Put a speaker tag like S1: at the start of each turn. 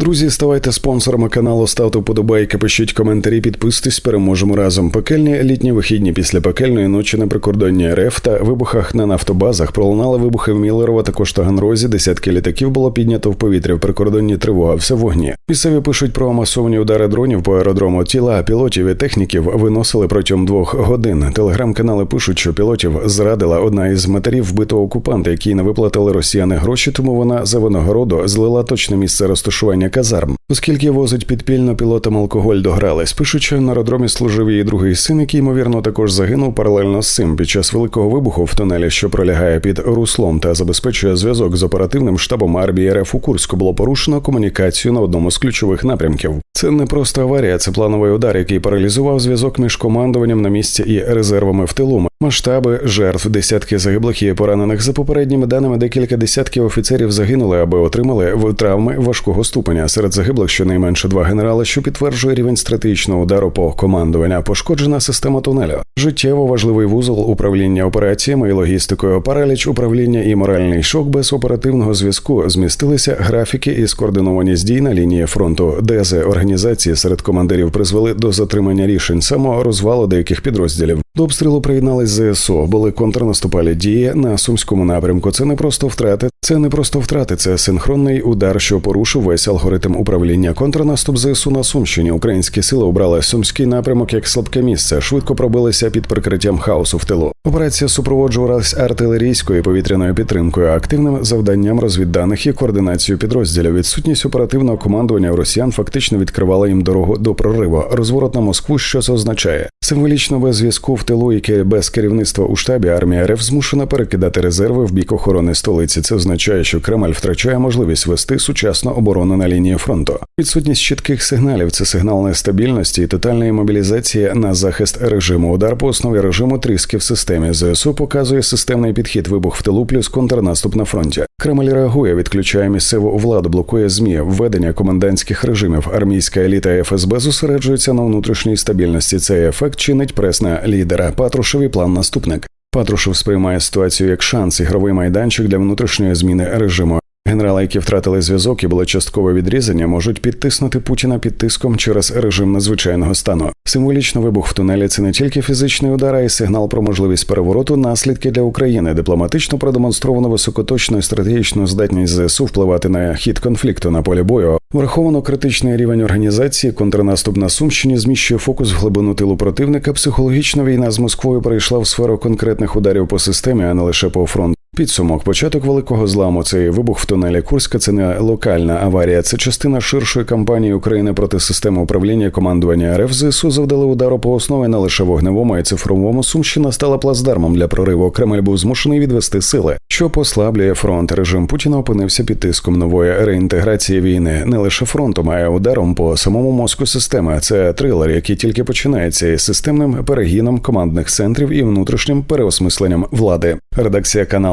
S1: Друзі, ставайте спонсорами каналу, ставте вподобайки, пишіть коментарі, підписуйтесь, переможемо разом. Пекельні літні вихідні після пекельної ночі на прикордонні РФ та вибухах на нафтобазах пролунали вибухи в Міллерово, також Таганрозі. Десятки літаків було піднято в повітря. В прикордонні тривога все вогні. Місцеві пишуть про масовані удари дронів по аеродрому. Тіла пілотів і техніків виносили протягом двох годин. Телеграм-канали пишуть, що пілотів зрадила одна із матерів вбитого окупанта, якій не виплатили росіяни гроші, тому вона за винагороду злила точне місце розташування казарм, оскільки возить підпільно пілотам алкоголь догрались. Пишуть, що на аеродромі служив її другий син, який ймовірно також загинув паралельно з цим під час великого вибуху в тунелі, що пролягає під руслом та забезпечує зв'язок з оперативним штабом армії РФ у Курську. Було порушено комунікацію на одному з ключових напрямків. Це не просто аварія, це плановий удар, який паралізував зв'язок між командуванням на місці і резервами в тилу. Масштаби жертв, десятки загиблих і поранених. За попередніми даними, декілька десятків офіцерів загинули, аби отримали травми важкого ступеня. Серед загиблих щонайменше два генерали, що підтверджує рівень стратегічного удару по командування. Пошкоджена система тунелю. Життєво важливий вузол управління операціями і логістикою. Параліч управління і моральний шок без оперативного зв'язку. Змістилися графіки і скоординованість дій на лінії фронту. Дези організації серед командирів призвели до затримання рішень саморозвалу деяких підрозділів. До обстрілу приєднались ЗСУ, були контрнаступальні дії на сумському напрямку. Це не просто втрати, це не просто втрати, це синхронний удар, що порушив весь алгоритм управління. Контрнаступ ЗСУ на Сумщині. Українські сили обрали сумський напрямок як слабке місце. Швидко пробилися під прикриттям хаосу в тилу. Операція супроводжувалась артилерійською повітряною підтримкою, активним завданням розвідданих і координацією підрозділів. Відсутність оперативного командування росіян фактично відкривала їм дорогу до прориву. Розворот на Москву. Що це означає? Символічно без зв'язку в тилу, яке без керівництва у штабі армія РФ змушена перекидати резерви в бік охорони столиці. Це означає, що Кремль втрачає можливість вести сучасну оборону на лінії фронту. Відсутність чітких сигналів це сигнал нестабільності і тотальної мобілізації на захист режиму. Удар по основі режиму тріски в системі ЗСУ показує системний підхід вибух в тилу плюс контрнаступ на фронті. Кремль реагує, відключає місцеву владу, блокує змі, введення комендантських режимів. Армійська еліта ФСБ зосереджується на внутрішній стабільності. Цей ефект чинить пресна лідера. Патрушеві план наступник. Патрушев сприймає ситуацію як шанс, ігровий майданчик для внутрішньої зміни режиму. Генерали, які втратили зв'язок і були частково відрізані, можуть підтиснути Путіна під тиском через режим надзвичайного стану. Символічно вибух в тунелі це не тільки фізичний удар, а й сигнал про можливість перевороту, наслідки для України. Дипломатично продемонстровано високоточну і стратегічну здатність ЗСУ впливати на хід конфлікту на полі бою. Враховано критичний рівень організації, контрнаступ на Сумщині зміщує фокус в глибину тилу противника. Психологічна війна з Москвою перейшла в сферу конкретних ударів по системі, а не лише по фронту. Підсумок початок великого зламу. Цей вибух в тунелі Курська це не локальна аварія, це частина ширшої кампанії України проти системи управління командування РФ ЗСУ завдали удару по основі не лише вогневому, й цифровому. Сумщина стала плацдармом для прориву. Кремль був змушений відвести сили, що послаблює фронт. Режим Путіна опинився під тиском нової реінтеграції війни не лише фронтом, а ударом по самому мозку системи. Це трилер, який тільки починається із системним перегіном командних центрів і внутрішнім переосмисленням влади. Редакція